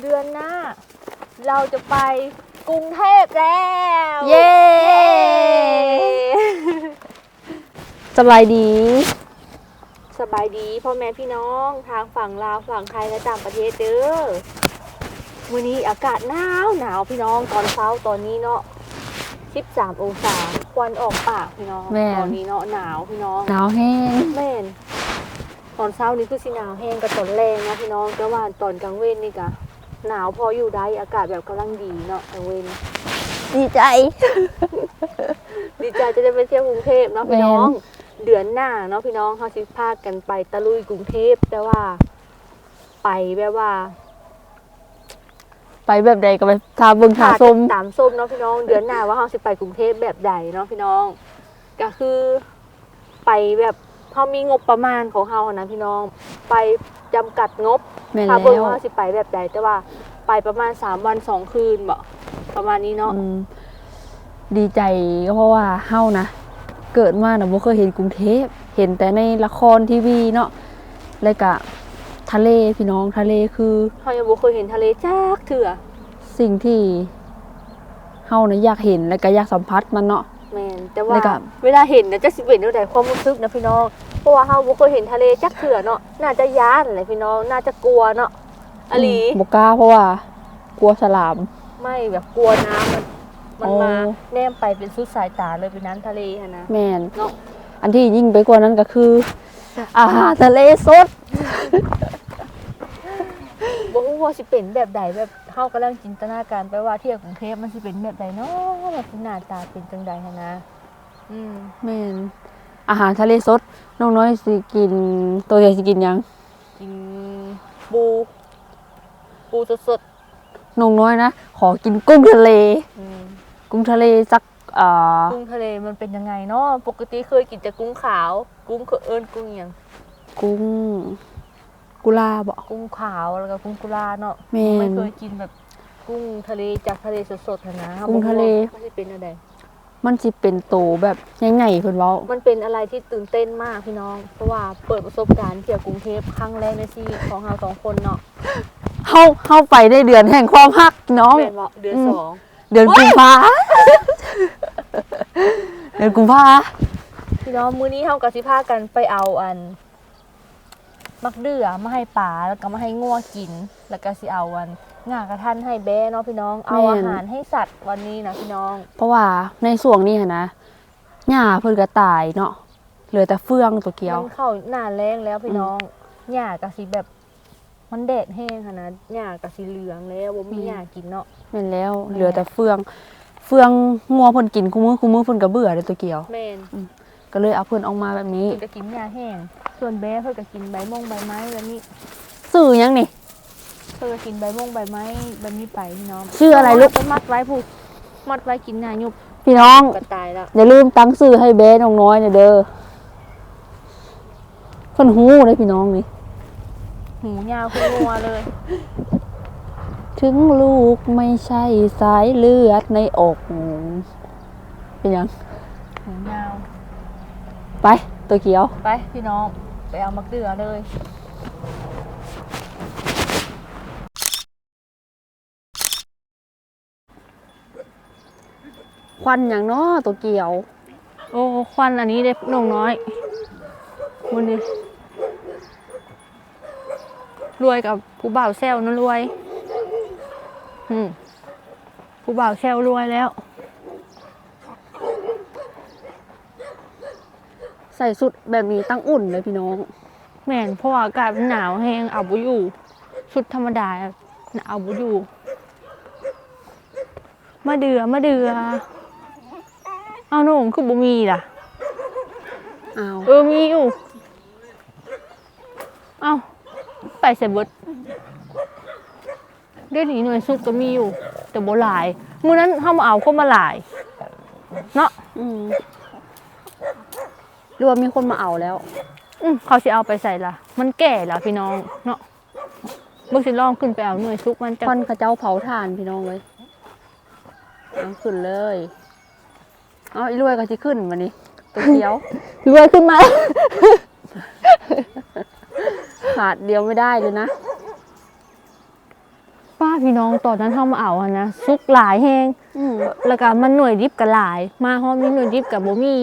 เดือนหน้า เราจะไปกรุงเทพแล้ว เย้สบายดี สบายดีพ่อแม่พี่น้องทางฝั่งลาวฝั่งไทยและต่างประเทศเด้อวันนี้อากาศหนาวหนาวพี่น้องตอนเช้าตอนนี้เนาะ13องศาควันออกปากพี่น้องแม่ตอนนี้เนาะหนาวพี่น้องหนาวแห้งแม่นตอนเช้านี้คือสิหนาวแห้งกับตอนแรงนะพี่น้องแต่ว่าตอนกลางเว้นนี่กะ หนาวพออยู่ได้อากาศแบบกำลังดีเนาะกลางเว้นดีใจ ดีใจจะได้ไปเที่ยวกรุงเทพเนาะพี่น้องแม่เดือนหน้าเนาะพี่น้องเขาสิพากันไปตะลุยกรุงเทพแต่ว่า ไปแบบว่าไปแบบใดก็ไปทาเบิ่งทาส้มตามส้มเนาะพี่น้อง เดือนหน้าว่าเขาสิไปกรุงเทพแบบใดเนาะพี่น้อง ก็คือ ไปแบบ เขามีงบประมาณของเขาอะนะพี่น้อง ไปจำกัดงบแม่นถ้าแล้เบิ่งวว่าสิไปแบบใดแต่ว่าไปประมาณสามวันสองคืนบ่ประมาณนี้เนาะอืมดีใจก็เพราะว่าเฮานะ เกิดมาน่ะบ่เคยเห็นกรุงเทพเห็นแต่ในละครทีวีเนาะแล้วก็ทะเลพี่น้องทะเลคือเขายังบ่เคยเห็นทะเลจักเถื่อสิ่งที่เฮานะอยากเห็นแล้วก็อยากสัมผัสมันเนาะ แม่นแต่ว่าแล้วก็ เวลาเห็นนะจะสิเป็นเท่าใดความรู้สึกนะพี่น้อง เพราะว่าเฮาบ่เคยเห็นทะเลจักเถื่อเนาะน่าจะย้านแหละพี่น้องน่าจะกลัวเนาะอลีมบ่กล้าเพราะว่า กลัวฉลาม ไม่แบบกลัวน้ำมันมันโอ้มาแนมไปเป็นสุดสายตาเลยเป็นน้ำทะเลหั่นนะแม่นเนาะอันที่ยิ่งไปกว่านั้นก็คือ อาหารทะเลสดบ่ฮู้ว่าสิเป็นแบบใดแบบ เฮากำลังจินตนาการไปว่าเที่ยวกรุงเทพมันสิเป็นแบบใดเนาะแบบหน้าตาเป็นจังใดหั่นนะอืมแม่นอาหารทะเลสดน้องน้อยสิกิน ตัวใหญ่สิกินหยังกินปูปูสดน้องน้อยนะขอกินกุ้งทะเล ๆอืมกุ้งทะเลสักอ่ากุ้งทะเลมันเป็นยังไงเนาะปกติเคยกินแต่กุ้งขาว กุ้งเคเอิญกุ้งอหย่างกุ้ง กุลาบ่ กุ้งขาวแล้วก็กุ้งกุลาเนาะแม่นไม่เคยกินแบบ กุ้งทะเลจากทะเลสดๆนะกุ้งทะเล มันจะเป็นอะไรมันสิเป็นโตแบบใหญ่ๆเพิ่นเว้ามันเป็นอะไรที่ตื่นเต้นมากพี่น้อง เพราะว่าเปิดประสบการณ์เที่ยวกรุงเทพครั้งแรกในชีวิตของเราสองคนเนาะเฮาเฮาไปได้เดือนแห่งความฮักน้อง เป็นเนาะเดือนอืม สอง เดือนกุมภาเดือนกุมภาพี่น้องมื้อนี้เฮากับสิพากันไปเอาอัน มักเดือมาให้ป่าแล้วก็มาให้งัวกิน แล้วก็สิเอาอันง่ากระทันให้แบะเนาะพี่น้อง เอาอาหารให้สัตว์วันนี้นะพี่น้องเพราะว่าในส่วงนี้หั้นนะหญ้าเพิ่นก็ตายเนาะเหลือแต่เฟืองตัวเกียว มันเข้าหน้าแรงแล้วพี่น้องหญ้ากะสิแบบ มันแดดแห้งค่ะนะหญ้ากะสิเหลืองแล้วบ่มีอืม หญ้ากินเนาะ แม่นแล้ว แม่เหลือแต่เฟือง เฟืองงัวเพิ่นกินคู่มือคู่มือเพิ่นก็เบื่อเลยตัวเกียว แม่น ก็เลยเอาเพิ่นออกมาแบบนี้เพิ่นก็กินหญ้าแห้ง ส่วนแบะเพิ่นก็กินใบม่วงใบไม้แบบนี้ชื่อหยังนี่ เพิ่นก็กินใบม่วงใบไม้แบบนี้ไปพี่น้องชื่ออะไรลูก เพิ่นมัดไว้ผูกมัดไว้กินหญ้ายุบพี่น้องก็ตายแล้วอย่าลืมตั้งชื่อให้เบสน้องน้อยเนี่ยเด้อเพิ่นฮู้เลยพี่น้องนี่ หูยาวคืองัวเลย ถึงลูกไม่ใช่สายเลือดในอกเป็นหยังหูยาว ไปตัวเกียว ไปพี่น้องไปเอามักเดือเลย ควันอย่างน้อตัวเกียว โอ้ควันอันนี้เด็กน้องน้อยวันนี้รวยกับผู้บ่าวแซวนะรวย อืมผู้บ่าวแซวรวยแล้ว ใส่สุดแบบนี้ตั้งอุ่นเลยพี่น้อง แม่นเพราะว่าอากาศมันหนาวแห้งเอาบุอยู่ชุดธรรมดาเอาบุอยู่มาเดือมาเดือเอาหนุ่มคือบุมีล่ะอ้าวเออมีอยู่เอาไปใส่เบิดเดี๋ยวนี้หน่วยซุกก็มีอยู่ แต่บ่หลาย มื้อนั้นเฮามาเอาคนมาหลาย เนาะอืม หรือว่ามีคนมาเอาแล้ว อืมเขาสิเอาไปใส่ละมันแก่ละพี่น้องเนาะบ่สิลองขึ้นไปเอาหน่วยซุกมันจะควันเข้าเจ้าเผาถ่านพี่น้องเลยเอาขึ้นเลย เอาอีรวยก็จะขึ้นวันนี้ตัวเกียว รวยขึ้นมาขาดเดียวไม่ได้เลยนะป้าพี่น้องตอนนั้นเฮามาเอาอะนะซุกหลายแฮงอืมแล้วก็มันหน่วยดิบก็หลาย มาฮอมนี้หน่วยดิบก็บ่มี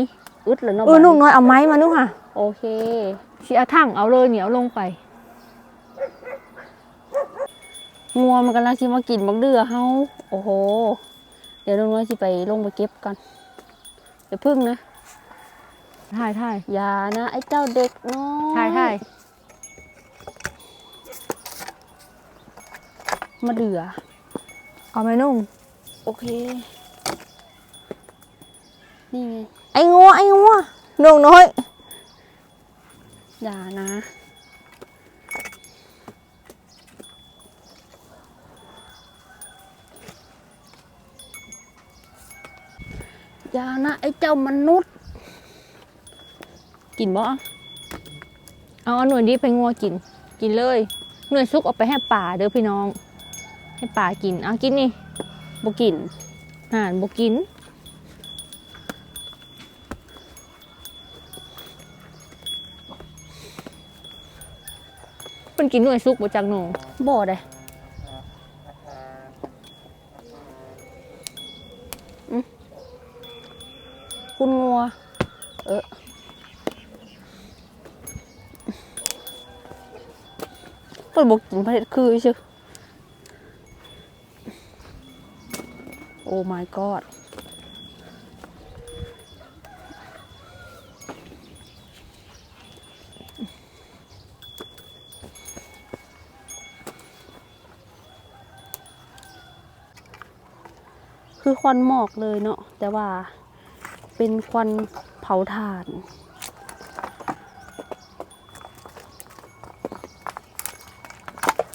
อึดแล้วเนาะเออบัดนุ่งน้อยเอาไม้มานุ่งค่ะ โอเคสิเอาถังเอาเลยเหนียวลงไปงัวมันกำลังสิมากินบักเดือเฮาโอ้โห เดี๋ยวน้องน้อยสิไปลงไปเก็บกันอย่าพึ่งนะถ่ายถ่ายอย่านะไอ้เจ้าเด็กน้อยถ่ายถ่ายมาเดือ เอาไหมนุ่งโอเค นี่ไง ไอ้งัวไอ้งัวนุ่งน้อย อย่านะ อย่านะ ไอ้เจ้ามนุษย์ กินบ่ เอาเอาหน่วยดิบไปงัวกิน กินเลย หน่วยซุกเอาไปให้ป่าเด้อพี่น้อง ให้ป่ากิน เอากินนี่บ่กินห่านบ่กิน เป็นกินหน่วยซุกบ่จักหนูบ่ได้คุณงัว เออเปิดบกกินประเทศคือชื่อโอ้ my god ควันหมอกเลยเนาะแต่ว่าเป็นควันเผาถ่าน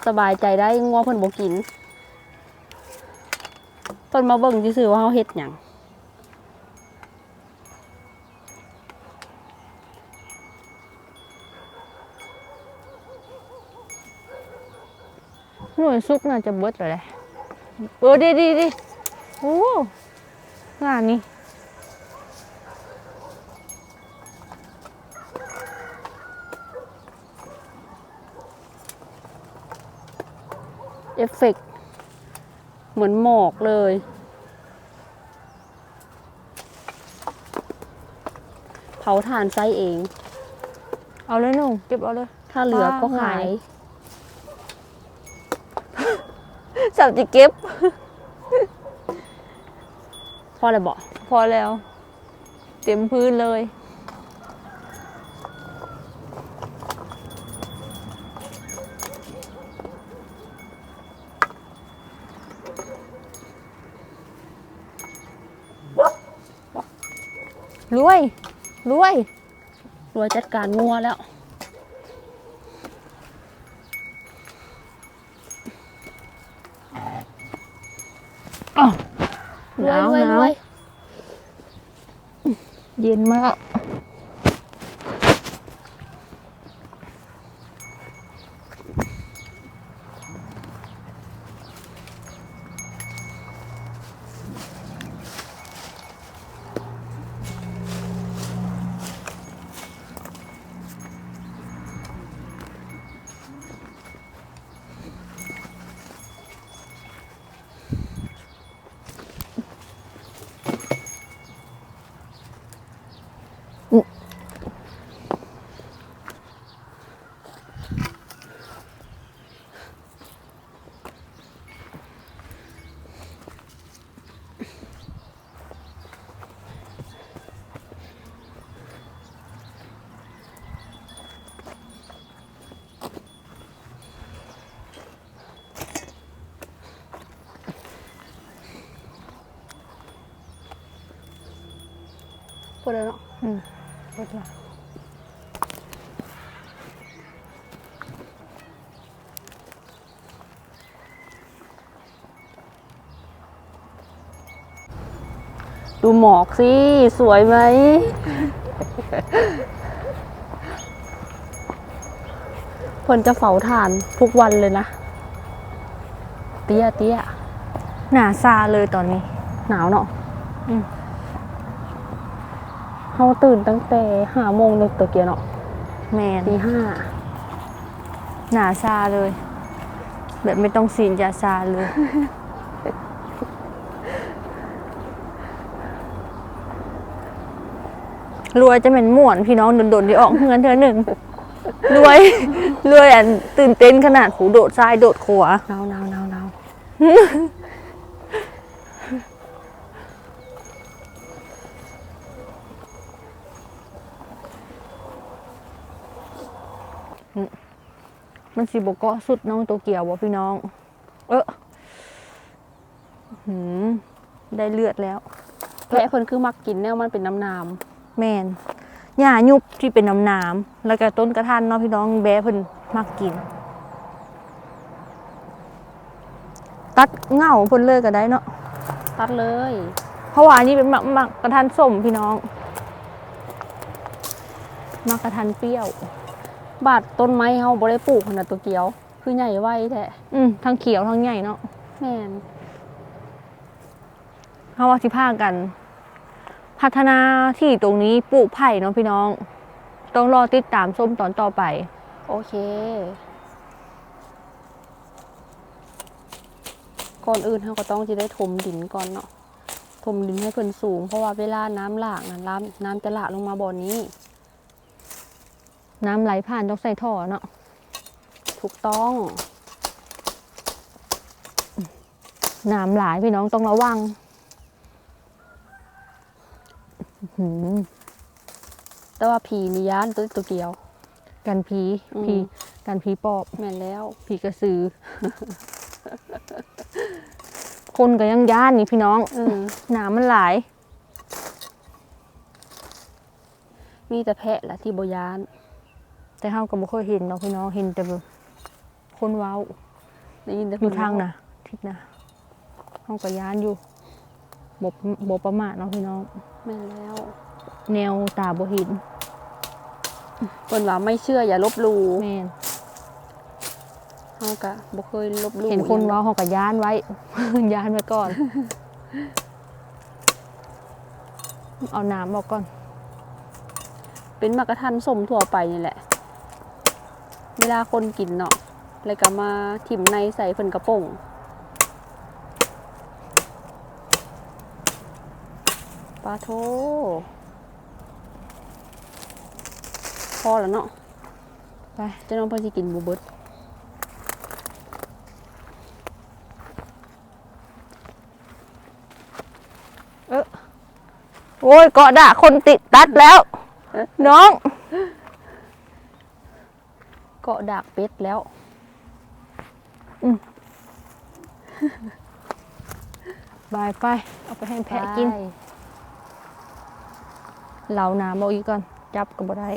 สบายใจได้งัวเพิ่นบ่กินเพิ่นมาเบิ่งซื่อว่าเฮาเฮ็ดหยังหน่วยซุกน่าจะเบิดเลยเออดีดีดี โอ้งานนี้เอฟเฟกต์เหมือนหมอกเลย เผาถ่านไส้เอง เอาเลยหนุ่งเก็บเอาเลย ถ้าเหลือก็ว้าวขายสับจะเก็บ พอเลยบอกพอแล้ว เต็มพื้นเลยรวยรวยรวยจัดการงัวแล้ว รวยรวยรวยเย็นมาก พอแล้วเนาะอืมหมดละดูหมอกสิ สวยไหมเพิ่นจะเผาถ่านทุกวันเลยนะ เตี้ยเตี้ยหนาซาเลยตอนนี้ หนาวเนาะอืม เฮาตื่นตั้งแต่ห้าโมงเลยตะเกียเนาะแมนตีห้าหนาซาเลย แบบไม่ต้องสีนยาซาเลยรวยจะเป็นหม่วนพี่น้องโดนๆที่ออกเงินเธอหนึ่งรวยรวยอันตื่นเต้นขนาดหูโดดซ้ายโดดขวาหนาวหนาวหนาวหนา มันสิบเกาะสุดน้องโตเกียวบ่พี่น้อง เออหืมได้เลือดแล้วแพะเพิ่นคือมักกินแนวมันเป็นน้ำน้แมนหญ้ายุบที่เป็นน้ำน้ำแล้วก็ต้นกระทันเนาะพี่น้องแบะเพิ่นมักกิน ตัดเหง่าเพิ่นเลยก็ได้เนาะำตัดเลย เพราะว่าอันนี้เป็นมักมักกระทันส้มพี่น้องมักกระทันเปรี้ยว บาดต้นไม้เฮาบ่ได้ปลูกขนาดตัวเกียว คือใหญ่ไว้แท้อืมทั้งเขียวทั้งใหญ่เนาะแม่นเพราะว่าสิพากัน พัฒนาที่ตรงนี้ปลูกไผ่เนาะพี่น้อง ต้องรอติดตามส้มตอนต่อไป โอเค ก่อนอื่นเราก็ต้องจะได้ถมดินก่อนเนาะถมดินให้เพิ่นสูง เพราะว่าเวลาน้ำหลากนะน้ำน้ำจะหลากลงมาบ่อนี้ น้ำไหลผ่านต้องใส่ท่อเนาะถูกต้องน้ำหลายพี่น้องต้องระวังอื้อหือแต่ว่าผีนิยานตัวตัวเกียว กันผีอืมผีกันผีปอบแม่นแล้วผีกระสือ คนก็ยังย่านนี่พี่น้องอืมน้ำมันหลาย มีแต่แพะแหละที่บยาน แต่เฮาก็บ่เคยเห็นเนาะพี่น้องเห็นแต่แบบคนเว้าได้ยินแต่อยู่เพิ่ทางนะทิศนะเฮาก็ย่านอยู่บ่บ่ประมาทเนาะพี่น้องแม่นแล้ว แนวตาบ่เห็นเพิ่นว่าไม่เชื่ออย่าลบหลู่แม่นเฮาก็บ่เคยลบหลู่เห็นคนเว้าเฮาก็ย่านไว้ย่านไว้ก่อน เอาน้ำออกก่อน เป็นมากระทันสมทั่วไปนี่แหละ เวลาคนกินเนาะแล้วก็มาถิ่มในใส่เพิ่นกระป๋องปลาโทพอแล้วเนาะไปเจะน้องเพิ่นสิกินบ่เบิดโอ้ยเกาะด่าคนติดตัดแล้ว น้องเกาะดากเป็ดแล้วบายไป เอาไปให้แพะกินไปเหลาน้ำเอาอีกก่อน จับก็บ่ได้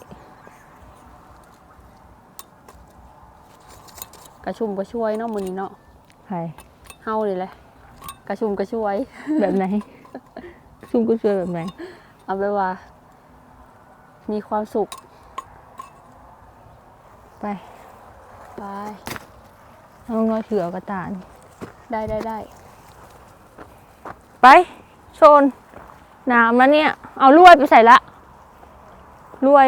กระชุ่มกระชวยเนาะมื้อนี้เนาะใช่เฮาเลยแหละกระชุ่มกระชวย แบบไหนซุ่มกูช่วยแบบไหน เอาไปว่า มีความสุข ไป ไป เอาน้อยถือเอากระตานได้ได้ได้ ไปโซนน้ำแล้วเนี่ย เอาลวดไปใส่ละลวย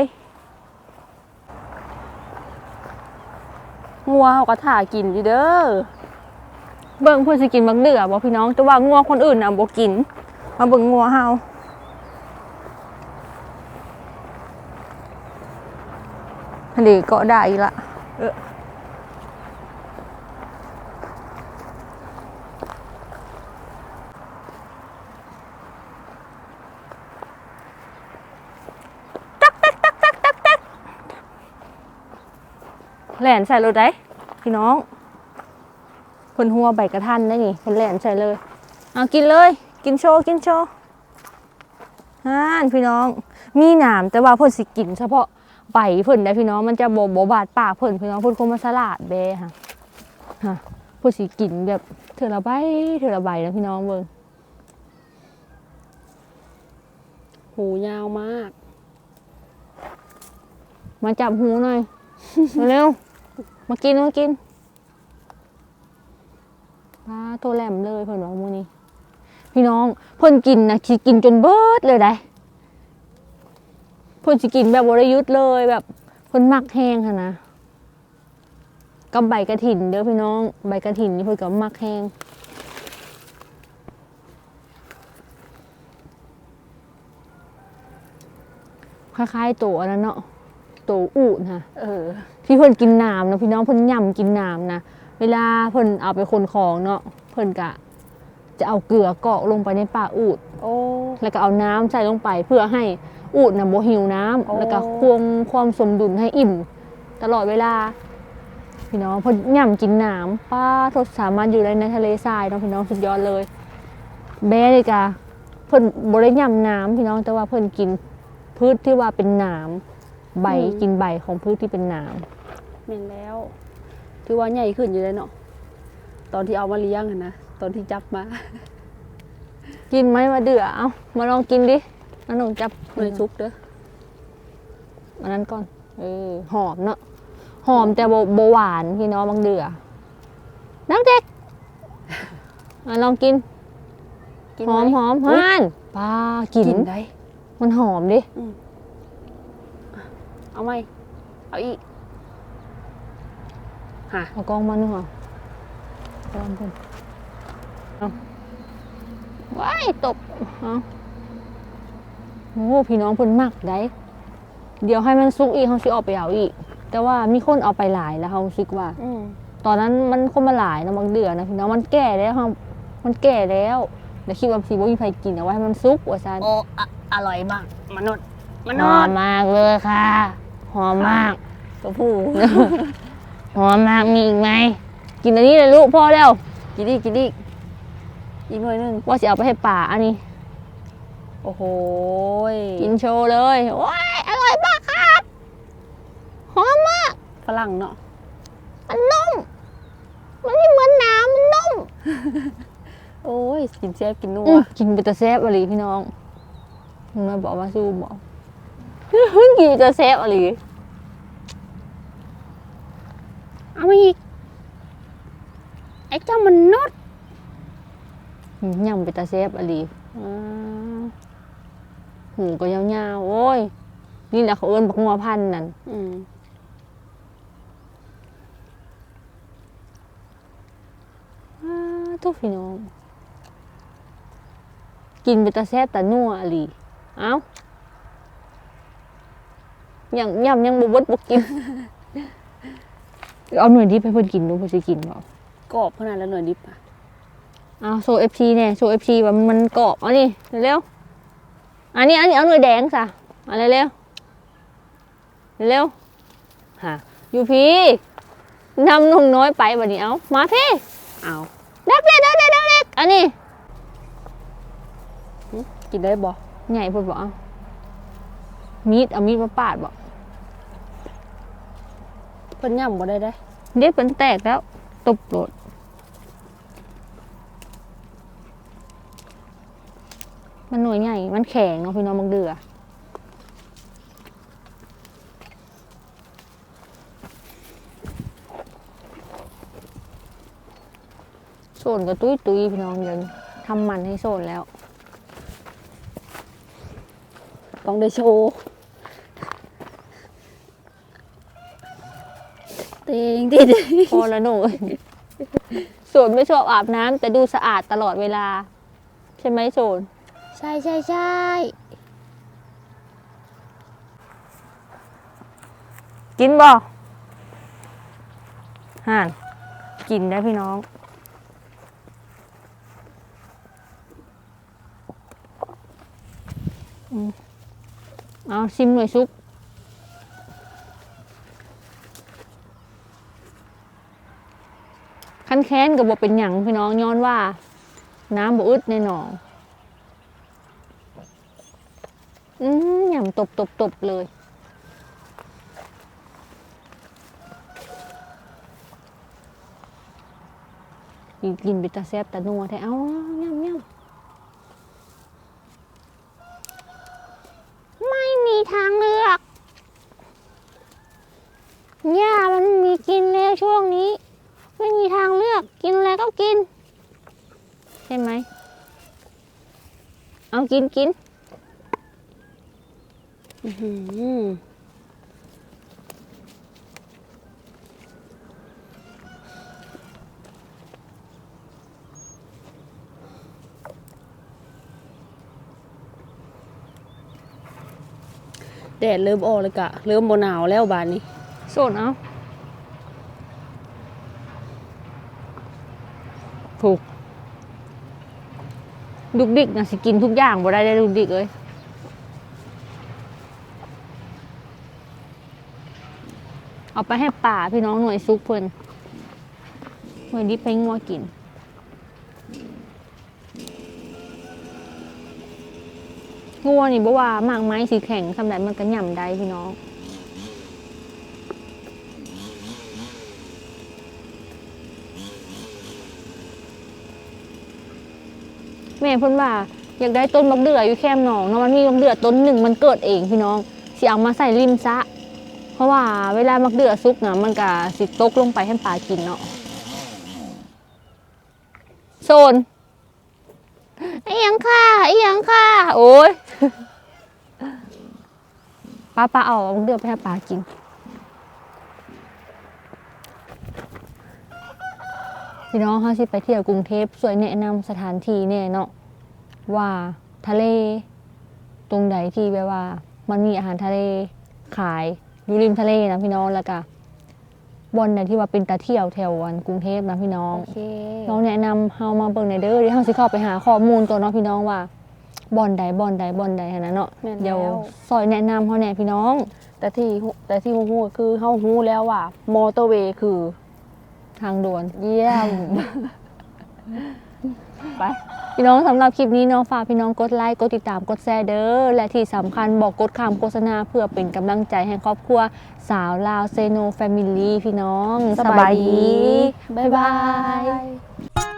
งัวเขาก็ถ่ากินอยู่เด้อ เบิ่งเพื่อนสิกินบักเดือบอกพี่น้องแต่ว่างัวคนอื่นน่ะบ่กิน มาเบิ่งงัวเฮา อันนี้เกาะได้อีกละเออแหลนใส่รถได้พี่น้องเพิ่นหัวใบกระทันได้นี่เพิ่นแหลนใส่เลย เอากินเลย กินโชว์กินโชว์ฮ่านพี่น้อง มีหนามแต่ว่าเพิ่นสิกินเฉพาะ ใบเพิ่นได้พี่น้องมันจะบบบาดปากเพิ่นพี่น้องเพิ่นคงมาสลัดแบค่ะฮะเพิ่นสิกินแบบเถื่อละใบเถื่อละใบนะพี่น้องเบิ่งหูยาวมาก มาจับหูหน่อย เร็ว มากินมากินปลาตัวแหลมเลยเพิ่นว่ามื้อนี้ พี่น้องเพิ่นกินนะสิกินจนเบิดเลยได้ เพิ่นสิกินแบบบ่ได้หยุดเลยแบบเพิ่นมักแห้งค่ะนะกับใบกระถินเด้อพี่น้อง ใบกระถินนี่เพิ่นก็มักแห้งคล้ายๆตัวอันนั้นเนาะตัวอูดนะเออที่เพิ่นกินน้ำนะพี่น้องเพิ่นย่ำกินน้ำนะเวลาเพิ่นเอาไปคนของเนาะเพิ่นกะ จะเอาเกลือเกาะลงไปในปากอูดโอ้แล้วก็เอาน้ำใส่ลงไปเพื่อให้ อูดนะโบหิวน้ำโอ้แล้วก็ควงความสมดุลให้อิ่ม ตลอดเวลา พี่น้องเพิ่นย่ำกินน้ำป้าทดสามารถอยู่ได้ในทะเลทรายเนาะพี่น้องสุดยอดเลยแม่เลยกะเพิ่นบ่ได้ย่ำน้ำพี่น้องแต่ว่าเพิ่นกินพืชที่ว่าเป็นน้ำใบกินใบของพืชที่เป็นน้ำแม่นแล้วถือว่าใหญ่ขึ้นอยู่เลยเนาะตอนที่เอามาเลี้ยงอะนะตอนที่จับมา กินไหมมาเดือเอามาลองกินดิ นั่นลองจับหน่วยซุกเด้ออันนั้นก่อน เออ หอมเนาะ หอมแต่โบโบหวานพี่น้องบางเดือนักเด็กมาลองกินกินหอมหอมอุ๊ยฮานปลากินกินได้ มันหอมดิ เอาไหมเอาอีกฮะเอากล้องมาหนึ่งเหรอลองกินเอาว้ายตบเอา โอ้พี่น้องเพิ่นมักได้ เดี๋ยวให้มันสุกอีกเขาสิออกไปเอาอีก แต่ว่ามีคนเอาไปหลายแล้วเขาคิดว่าอืมตอนนั้นมันคนมาหลายนะบางเดือนนะพี่น้องมันแก่แล้วครับมันแก่แล้วเดี๋ยวคิดว่าสีบ่มีใครกินเอาไว้ให้มันสุกว่าซันโอ้อะอร่อยมากมนุษย์มหนุอษมย์มากเลยค่ะ หอมมาก ตัวผู้หอมมากมีอีกไหม กินอันนี้เลยลูกพ่อแล้วกินอีกกินอีกอีกหน่วยหนึงว่าจะเอาไปให้ป่าอันนี้ โอ้โหยกินโชว์เลยว้ายอร่อยมากครับหอมมากฝรั่งเนาะมันนุ่ม มันไม่เหมือนน้ำมันนุ่ม โอ้ยกินเซฟกินนัวอืมกินไปแต่แซ่บอะไรพี่น้องมันมาบอกมาสู้บอกกินไปแต่แซ่บอะไรเอามาอีกไอ้เจ้ามันนดอืมยำไปแต่แซ่บอะไรอ่า หูก็ยาวๆโอ้ย นี่แหละเขาเอิ้นบักงัวพันธุ์นั่นอืมอ้าทุกพี่น้อง กินไปแต่แซ่บแต่นัวอะไรเอ้ายังยำยังบวบดบกิน เอาหน่วยที่ไปเพิ่นกินดูเพิ่นสิกินบ่กรอบขนาดแล้วหน่วยดิบอะเอาโซเอฟซีเนี่ยโซเอฟซีว่ามันกรอบเอันนี้เร็วๆ อันนี้อันนี้เอาหน่วยแดงซะเอะไรเร็วเร็วๆฮะอยู่พี่นำหนุ่มน้อยไปบัดนี้เอามาพี่เอาเด็กเด็กเด็กเด็กเด็กอันนี้กินได้บ่ใหญ่พูดบอกเอามีดเอามีดมาปาดบอกเพิ่นย่ำบ่ได้ได้เด็กเป็นแตกแล้วตบโหลด มันหน่วยใหญ่ มันแข็งเนาะพี่น้องบางเดือโซนก็ตุ้ยตุ้ยพี่น้องเดี๋ยวนี้ทำมันให้โซนแล้ว ต้องได้โชว์เต็งดิพอแล้วหนูโซนไม่ชอบอาบน้ำแต่ดูสะอาดตลอดเวลา ใช่ไหมโซนใช่ใช่ใช่กินบ่ห่านกินได้พี่น้องอเอาชิมหน่อยซุปคันแค้นกับบ่เป็นหยังพี่น้องย้อนว่า น้ำบ่อึดในหนอง อืมยำตบตบตบเลย กินกินไปตาแซบตานัวแท้เอ้าย่ำย่ำไม่มีทางเลือกหญ้ามันมีกินแล้วช่วงนี้ ไม่มีทางเลือกกินอะไรก็กิน ใช่ไหม เอากินกิน แดดเริ่มออกเลยกะ เริ่มบหนาวแล้วบานนี้โซนเอาถูก ดุกดิกนะสิกินทุกอย่างบ่ได้ได้ดุกดิกเลย เอาไปให้ป่าพี่น้องหน่วยซุกเพิ่นหน่วยดิบให้งัวกิน งัวนี่บ่ว่ามากไม้สีแข็งสำหรับมันก็หย่ำได้พี่น้องแม่พ่นว่าอยากได้ต้นมะเดื่ออยู่แคมหนองเนาะมันมีมะเดื่อต้นหนึ่งมันเกิดเองพี่น้องสิเอามาใส่ริมซะ เพราะว่าเวลามะเดื่อสุกนะมันก็สิตกลงไปให้ปลากินเนาะโซนไอ้หยังค่ะไอ้หยังค่ะ โอ้ยป้าป้าเอามะเดื่อไปให้ปลากิน พี่น้องเขาสิไปเที่ยวกรุงเทพสวยแนะนำสถานที่เนี่ยเนาะว่าทะเล ตรงใดที่แบบว่า มันมีอาหารทะเลขาย อยู่ริมทะเลนะพี่น้องแล้วก็บอนใดที่ว่าเป็นตาเที่ยวแถววันกรุงเทพนะพี่น้องโอเคน้องแนะนำเฮามาเบิ่งในอยเด้อเดี๋ยวเฮาสิเข้าไปหาข้อมูลตัวเนาะพี่น้องว่าบอนใดบอนใดบอนใดหั้นนะเนาะแม่นแล้วเดี๋ยวซอยแนะนำเฮาแน่พี่น้อง แต่ที่ฮู้แต่ที่ฮู้ๆก็คือเฮาฮู้แล้วว่ามอเตอร์เวย์คือ ทางด่วนเยี่ยม ไป พี่น้องสำหรับคลิปนี้น้องฝากพี่น้องกดไลค์กดติดตามกดแชร์เด้อและที่สำคัญบอกกดคำโฆษณาเพื่อเป็นกำลังใจให้ครอบครัวสาวลาวเซโนแฟมิลี่พี่น้องสบายดี บ๊ายบาย